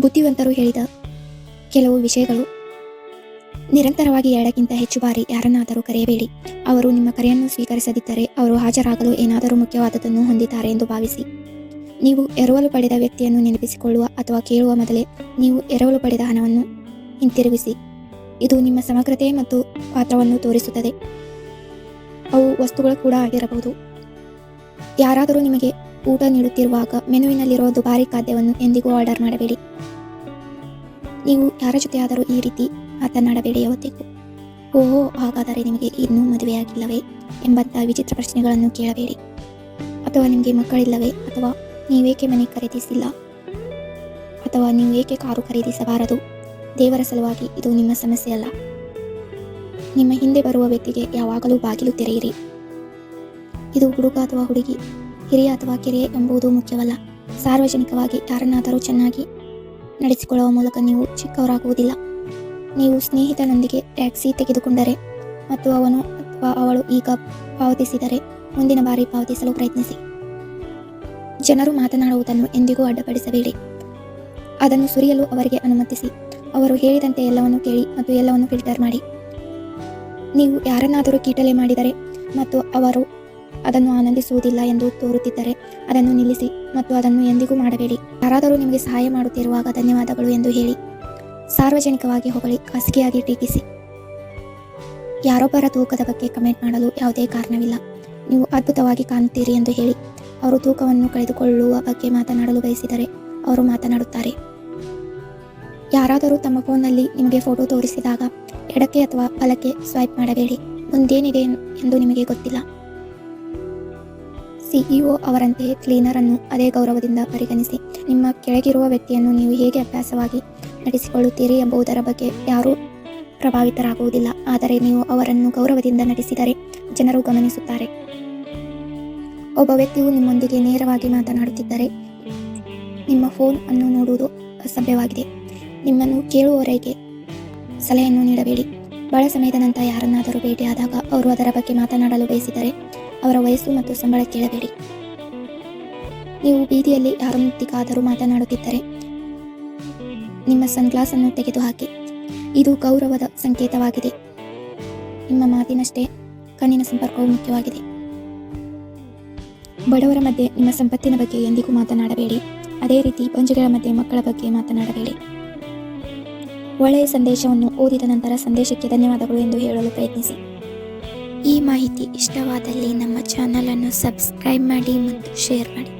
ಬುದ್ಧಿವಂತರು ಹೇಳಿದ ಕೆಲವು ವಿಷಯಗಳು. ನಿರಂತರವಾಗಿ ಎರಡಕ್ಕಿಂತ ಹೆಚ್ಚು ಬಾರಿ ಯಾರನ್ನಾದರೂ ಕರೆಯಬೇಡಿ. ಅವರು ನಿಮ್ಮ ಕರೆಯನ್ನು ಸ್ವೀಕರಿಸದಿದ್ದರೆ ಅವರು ಹಾಜರಾಗಲು ಏನಾದರೂ ಮುಖ್ಯವಾದದನ್ನು ಹೊಂದಿದ್ದಾರೆ ಎಂದು ಭಾವಿಸಿ. ನೀವು ಎರವಲು ಪಡೆದ ವ್ಯಕ್ತಿಯನ್ನು ನೆನಪಿಸಿಕೊಳ್ಳುವ ಅಥವಾ ಕೇಳುವ ಮೊದಲೇ ನೀವು ಎರವಲು ಪಡೆದ ಹಣವನ್ನು ಹಿಂತಿರುಗಿಸಿ. ಇದು ನಿಮ್ಮ ಸಮಗ್ರತೆ ಮತ್ತು ಪಾತ್ರವನ್ನು ತೋರಿಸುತ್ತದೆ. ಅವು ವಸ್ತುಗಳು ಕೂಡ ಆಗಿರಬಹುದು. ಯಾರಾದರೂ ನಿಮಗೆ ಊಟ ನೀಡುತ್ತಿರುವಾಗ ಮೆನುವಿನಲ್ಲಿರುವ ದುಬಾರಿ ಖಾದ್ಯವನ್ನು ಎಂದಿಗೂ ಆರ್ಡರ್ ಮಾಡಬೇಡಿ. ನೀವು ಯಾರ ಜೊತೆಯಾದರೂ ಈ ರೀತಿ ಮಾತನಾಡಬೇಡಿ ಯಾವತ್ತಿಗೂ ಓಹೋ, ಹಾಗಾದರೆ ನಿಮಗೆ ಇನ್ನೂ ಮದುವೆಯಾಗಿಲ್ಲವೇ ಎಂಬಂತಹ ವಿಚಿತ್ರ ಪ್ರಶ್ನೆಗಳನ್ನು ಕೇಳಬೇಡಿ. ಅಥವಾ ನಿಮಗೆ ಮಕ್ಕಳಿಲ್ಲವೇ? ಅಥವಾ ನೀವೇಕೆ ಮನೆ ಖರೀದಿಸಿಲ್ಲ? ಅಥವಾ ನೀವು ಏಕೆ ಕಾರು ಖರೀದಿಸಬಾರದು? ದೇವರ ಸಲುವಾಗಿ ಇದು ನಿಮ್ಮ ಸಮಸ್ಯೆ ಅಲ್ಲ. ನಿಮ್ಮ ಹಿಂದೆ ಬರುವ ವ್ಯಕ್ತಿಗೆ ಯಾವಾಗಲೂ ಬಾಗಿಲು ತೆರೆಯಿರಿ. ಇದು ಹುಡುಗ ಅಥವಾ ಹುಡುಗಿ ಹಿರಿಯ ಅಥವಾ ಕಿರಿಯ ಎಂಬುದು ಮುಖ್ಯವಲ್ಲ. ಸಾರ್ವಜನಿಕವಾಗಿ ಯಾರನ್ನಾದರೂ ಚೆನ್ನಾಗಿ ನಡೆಸಿಕೊಳ್ಳುವ ಮೂಲಕ ನೀವು ಚಿಕ್ಕವರಾಗುವುದಿಲ್ಲ. ನೀವು ಸ್ನೇಹಿತನೊಂದಿಗೆ ಟ್ಯಾಕ್ಸಿ ತೆಗೆದುಕೊಂಡರೆ ಮತ್ತು ಅವನು ಅಥವಾ ಅವಳು ಈಗ ಪಾವತಿಸಿದರೆ ಮುಂದಿನ ಬಾರಿ ಪಾವತಿಸಲು ಪ್ರಯತ್ನಿಸಿ. ಜನರು ಮಾತನಾಡುವುದನ್ನು ಎಂದಿಗೂ ಅಡ್ಡಪಡಿಸಬೇಡಿ. ಅದನ್ನು ಸುರಿಯಲು ಅವರಿಗೆ ಅನುಮತಿಸಿ. ಅವರು ಹೇಳಿದಂತೆ ಎಲ್ಲವನ್ನು ಕೇಳಿ ಮತ್ತು ಎಲ್ಲವನ್ನು ಫಿಲ್ಟರ್ ಮಾಡಿ. ನೀವು ಯಾರನ್ನಾದರೂ ಕೀಟಲೆ ಮಾಡಿದರೆ ಮತ್ತು ಅವರು ಅದನ್ನು ಆನಂದಿಸುವುದಿಲ್ಲ ಎಂದು ತೋರುತ್ತಿದ್ದರೆ ಅದನ್ನು ನಿಲ್ಲಿಸಿ ಮತ್ತು ಅದನ್ನು ಎಂದಿಗೂ ಮಾಡಬೇಡಿ. ಯಾರಾದರೂ ನಿಮಗೆ ಸಹಾಯ ಮಾಡುತ್ತಿರುವಾಗ ಧನ್ಯವಾದಗಳು ಎಂದು ಹೇಳಿ ಸಾರ್ವಜನಿಕವಾಗಿ ಹೊಗಳಿ ಖಾಸಗಿಯಾಗಿ ಟೀಕಿಸಿ. ಯಾರೊಬ್ಬರ ತೂಕದ ಬಗ್ಗೆ ಕಮೆಂಟ್ ಮಾಡಲು ಯಾವುದೇ ಕಾರಣವಿಲ್ಲ. ನೀವು ಅದ್ಭುತವಾಗಿ ಕಾಣುತ್ತೀರಿ ಎಂದು ಹೇಳಿ ಅವರು ತೂಕವನ್ನು ಕಳೆದುಕೊಳ್ಳುವ ಬಗ್ಗೆ ಮಾತನಾಡಲು ಬಯಸಿದರೆ ಅವರು ಮಾತನಾಡುತ್ತಾರೆ. ಯಾರಾದರೂ ತಮ್ಮ ಫೋನ್ನಲ್ಲಿ ನಿಮಗೆ ಫೋಟೋ ತೋರಿಸಿದಾಗ ಎಡಕ್ಕೆ ಅಥವಾ ಬಲಕ್ಕೆ ಸ್ವೈಪ್ ಮಾಡಬೇಡಿ. ಮುಂದೇನಿದೆ ಎಂದು ನಿಮಗೆ ಗೊತ್ತಿಲ್ಲ. ಸಿಇಒ ಅವರಂತೆಯೇ ಕ್ಲೀನರ್ ಅನ್ನು ಅದೇ ಗೌರವದಿಂದ ಪರಿಗಣಿಸಿ, ನಿಮ್ಮ ಕೆಳಗಿರುವ ವ್ಯಕ್ತಿಯನ್ನು ನೀವು ಹೇಗೆ ಅಭ್ಯಾಸವಾಗಿ ನಡೆಸಿಕೊಳ್ಳುತ್ತೀರಿ ಎಂಬುದರ ಬಗ್ಗೆ ಯಾರೂ ಪ್ರಭಾವಿತರಾಗುವುದಿಲ್ಲ. ಆದರೆ ನೀವು ಅವರನ್ನು ಗೌರವದಿಂದ ನಡೆಸಿದರೆ ಜನರು ಗಮನಿಸುತ್ತಾರೆ. ಒಬ್ಬ ವ್ಯಕ್ತಿಯು ನಿಮ್ಮೊಂದಿಗೆ ನೇರವಾಗಿ ಮಾತನಾಡುತ್ತಿದ್ದರೆ ನಿಮ್ಮ ಫೋನ್ ಅನ್ನು ನೋಡುವುದು ಅಸಭ್ಯವಾಗಿದೆ. ನಿಮ್ಮನ್ನು ಕೇಳುವವರೆಗೆ ಸಲಹೆಯನ್ನು ನೀಡಬೇಡಿ. ಬಹಳ ಸಮಯದ ನಂತರ ಯಾರನ್ನಾದರೂ ಭೇಟಿಯಾದಾಗ ಅವರು ಅದರ ಬಗ್ಗೆ ಮಾತನಾಡಲು ಬಯಸಿದರೆ ಅವರ ವಯಸ್ಸು ಮತ್ತು ಸಂಬಳ ಕೇಳಬೇಡಿ. ನೀವು ಬೀದಿಯಲ್ಲಿ ಯಾರೊಂದಿಗಾದರೂ ಮಾತನಾಡುತ್ತಿದ್ದರೆ ನಿಮ್ಮ ಸನ್ಗ್ಲಾಸ್ ಅನ್ನು ತೆಗೆದುಹಾಕಿ. ಇದು ಗೌರವದ ಸಂಕೇತವಾಗಿದೆ. ನಿಮ್ಮ ಮಾತಿನಷ್ಟೇ ಕಣ್ಣಿನ ಸಂಪರ್ಕವು ಮುಖ್ಯವಾಗಿದೆ. ಬಡವರ ಮಧ್ಯೆ ನಿಮ್ಮ ಸಂಪತ್ತಿನ ಬಗ್ಗೆ ಎಂದಿಗೂ ಮಾತನಾಡಬೇಡಿ. ಅದೇ ರೀತಿ ಪಂಜುಗಳ ಮಧ್ಯೆ ಮಕ್ಕಳ ಬಗ್ಗೆ ಮಾತನಾಡಬೇಡಿ. ಒಳ್ಳೆಯ ಸಂದೇಶವನ್ನು ಓದಿದ ನಂತರ ಸಂದೇಶಕ್ಕೆ ಧನ್ಯವಾದಗಳು ಎಂದು ಹೇಳಲು ಪ್ರಯತ್ನಿಸಿ. ಈ ಮಾಹಿತಿ ಇಷ್ಟವಾದಲ್ಲಿ ನಮ್ಮ ಚಾನಲನ್ನು ಸಬ್ಸ್ಕ್ರೈಬ್ ಮಾಡಿ ಮತ್ತು ಶೇರ್ ಮಾಡಿ.